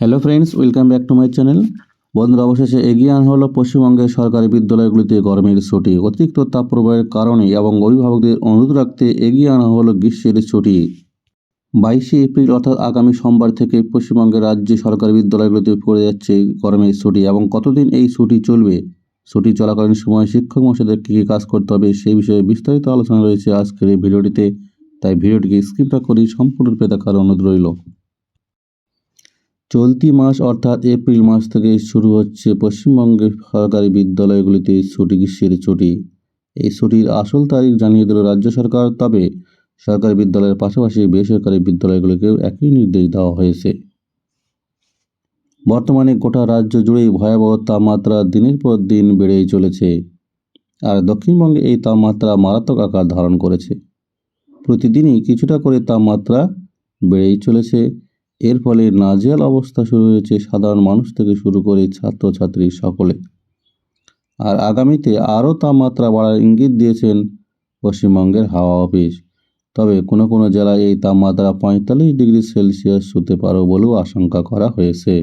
Hello friends welcome back to my channel বন্ধুরা, অবশেষে এগিয়ে আনা হলো পশ্চিমবঙ্গের সরকারি বিদ্যালয়গুলিতে গরমের ছুটি। অতিরিক্ত তাপপ্রবাহের কারণে এবং অভিভাবকদের অনুরোধ রাখতে এগিয়ে আনা হলো গ্রীষ্মের ছুটি। বাইশে এপ্রিল, অর্থাৎ আগামী সোমবার থেকে পশ্চিমবঙ্গের রাজ্যে সরকারি বিদ্যালয়গুলিতে পড়ে যাচ্ছে গরমের ছুটি এবং কতদিন এই ছুটি চলবে? ছুটি চলাকালীন সময় শিক্ষক মহাশয়দের কী কী কাজ করতে হবে সেই বিষয়ে বিস্তারিত আলোচনা রয়েছে আজকের এই ভিডিওটিতে। তাই ভিডিওটিকে স্কিপ না করেই সম্পূর্ণরূপে দেখার অনুরোধ রইল। চলতি মাস অর্থাৎ এপ্রিল মাস থেকে শুরু হচ্ছে পশ্চিমবঙ্গের সরকারি বিদ্যালয়গুলিতে ছুটি, গ্রীষ্মের ছুটি। এই ছুটির আসল তারিখ জানিয়ে দিল রাজ্য সরকার, তবে সরকারি বিদ্যালয়ের পাশাপাশি বেসরকারি বিদ্যালয়গুলিকেও একই নির্দেশ দেওয়া হয়েছে। বর্তমানে গোটা রাজ্য জুড়েই ভয়াবহ তাপমাত্রা দিনের পর দিন বেড়েই চলেছে, আর দক্ষিণবঙ্গে এই তাপমাত্রা মারাত্মক আকার ধারণ করেছে। প্রতিদিনই কিছুটা করে তাপমাত্রা বেড়েই চলেছে এর ফলে নাজেহাল অবস্থা শুরু হয়েছে সাধারণ মানুষ থেকে শুরু করে ছাত্রছাত্রী সকলে। আর আগামীতে আরও তাপমাত্রা বাড়ার ইঙ্গিত দিয়েছেন পশ্চিমবঙ্গের হাওয়া অফিস। তবে কোনো কোনো জেলায় এই তাপমাত্রা পঁয়তাল্লিশ ডিগ্রি সেলসিয়াস হতে পারে বলেও আশঙ্কা করা হয়েছে।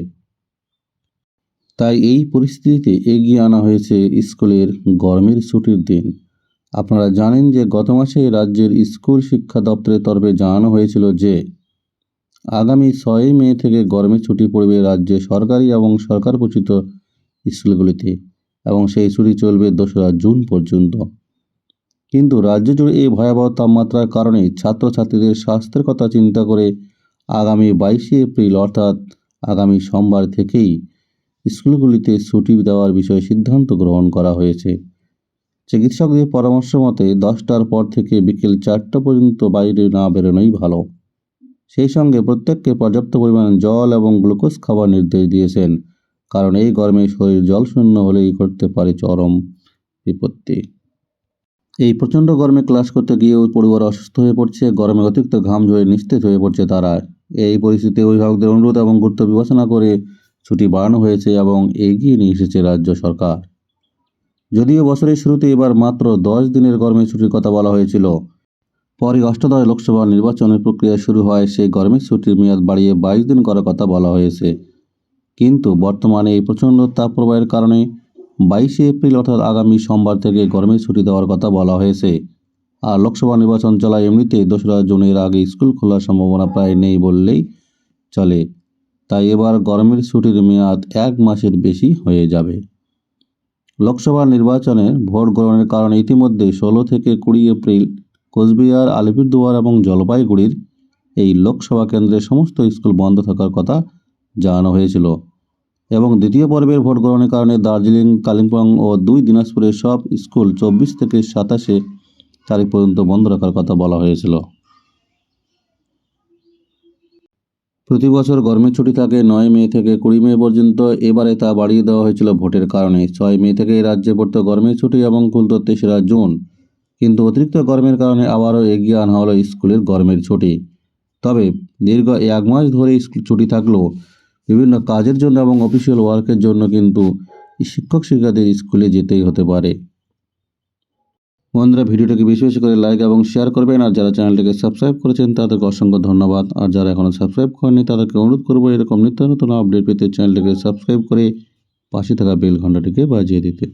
তাই এই পরিস্থিতিতে এগিয়ে আনা হয়েছে স্কুলের গরমের ছুটির দিন। আপনারা জানেন যে গত মাসে রাজ্যের স্কুল শিক্ষা দপ্তরের তরফে জানানো হয়েছিল যে আগামী ছয়ই মে থেকে গরমের ছুটি পড়বে রাজ্যে সরকারি এবং সরকার পোষিত স্কুলগুলিতে এবং সেই ছুটি চলবে দোসরা জুন পর্যন্ত। কিন্তু রাজ্য জুড়ে এই ভয়াবহ তাপমাত্রার কারণে ছাত্রছাত্রীদের স্বাস্থ্যের কথা চিন্তা করে আগামী বাইশে এপ্রিল অর্থাৎ আগামী সোমবার থেকেই স্কুলগুলিতে ছুটি দেওয়ার বিষয়ে সিদ্ধান্ত গ্রহণ করা হয়েছে। চিকিৎসকদের পরামর্শ মতে দশটার পর থেকে বিকেল চারটা পর্যন্ত বাইরে না বেরোনোই ভালো। সেই সঙ্গে প্রত্যেককে পর্যাপ্ত পরিমাণ জল এবং গ্লুকোজ খাবার নির্দেশ দিয়েছেন, কারণ এই গরমে শরীর জল শূন্য হলেই করতে পারে চরম বিপত্তি। এই প্রচণ্ড গরমে ক্লাস করতে গিয়েও পরিবার অসুস্থ হয়ে পড়ছে, গরমে অতিরিক্ত ঘাম ঝরে নিস্তেজ হয়ে পড়ছে তারা। এই পরিস্থিতিতে অভিভাবকদের অনুরোধ এবং গুরুত্ব বিবেচনা করে ছুটি বাড়ানো হয়েছে এবং এগিয়ে নিয়ে এসেছে রাজ্য সরকার। যদিও বছরের শুরুতে এবার মাত্র দশ দিনের গরমে ছুটির কথা বলা হয়েছিল পরে অষ্টাদশ লোকসভা নির্বাচনের প্রক্রিয়া শুরু হয়। সেই গরমের ছুটির মেয়াদ বাড়িয়ে বাইশ দিন করার কথা বলা হয়েছে। কিন্তু বর্তমানে এই প্রচণ্ড তাপপ্রবাহের কারণে বাইশে এপ্রিল অর্থাৎ আগামী সোমবার থেকে গরমের ছুটি দেওয়ার কথা বলা হয়েছে। আর লোকসভা নির্বাচন চলায় এমনিতেই দোসরা জুনের আগে স্কুল খোলার সম্ভাবনা প্রায় নেই বললেই চলে। তাই এবার গরমের ছুটির মেয়াদ এক মাসের বেশি হয়ে যাবে। লোকসভা নির্বাচনে ভোট গ্রহণের কারণে ইতিমধ্যে ষোলো থেকে কুড়ি এপ্রিল কোচবিহার, আলিপুরদুয়ার এবং জলপাইগুড়ির এই লোকসভা কেন্দ্রের সমস্ত স্কুল বন্ধ থাকার কথা জানানো হয়েছিল। এবং দ্বিতীয় পর্বের ভোট গ্রহণের কারণে দার্জিলিং, কালিম্পং ও দুই দিনাজপুরের সব স্কুল চব্বিশ থেকে সাতাশে তারিখ পর্যন্ত বন্ধ রাখার কথা বলা হয়েছিল। প্রতি বছর গরমের ছুটি থাকে নয় মে থেকে কুড়ি মে পর্যন্ত। এবারে তা বাড়িয়ে দেওয়া হয়েছিল ভোটের কারণে। ছয় মে থেকে রাজ্যে পড়তো গরমের ছুটি এবং খুলত তেসরা জুন। কিন্তু অতিরিক্ত গরমের কারণে আবারও এগিয়ে আনা হলো স্কুলের গরমের ছুটি। তবে দীর্ঘ এক মাস ধরে স্কুল ছুটি থাকলেও বিভিন্ন কাজের জন্য এবং অফিসিয়াল ওয়ার্কের জন্য কিন্তু শিক্ষক শিক্ষার্থীদের স্কুলে যেতেই হতে পারে। বন্ধুরা, ভিডিওটাকে বেশি বেশি করে লাইক এবং শেয়ার করবেন আর যারা চ্যানেলটিকে সাবস্ক্রাইব করেছেন, তাদেরকে অসংখ্য ধন্যবাদ। আর যারা এখনও সাবস্ক্রাইব করেনি তাদেরকে অনুরোধ করব এরকম নিত্য নতুন আপডেট পেতে চ্যানেলটিকে সাবস্ক্রাইব করে পাশে থাকা বেল ঘন্টাটিকে বাজিয়ে দিতে।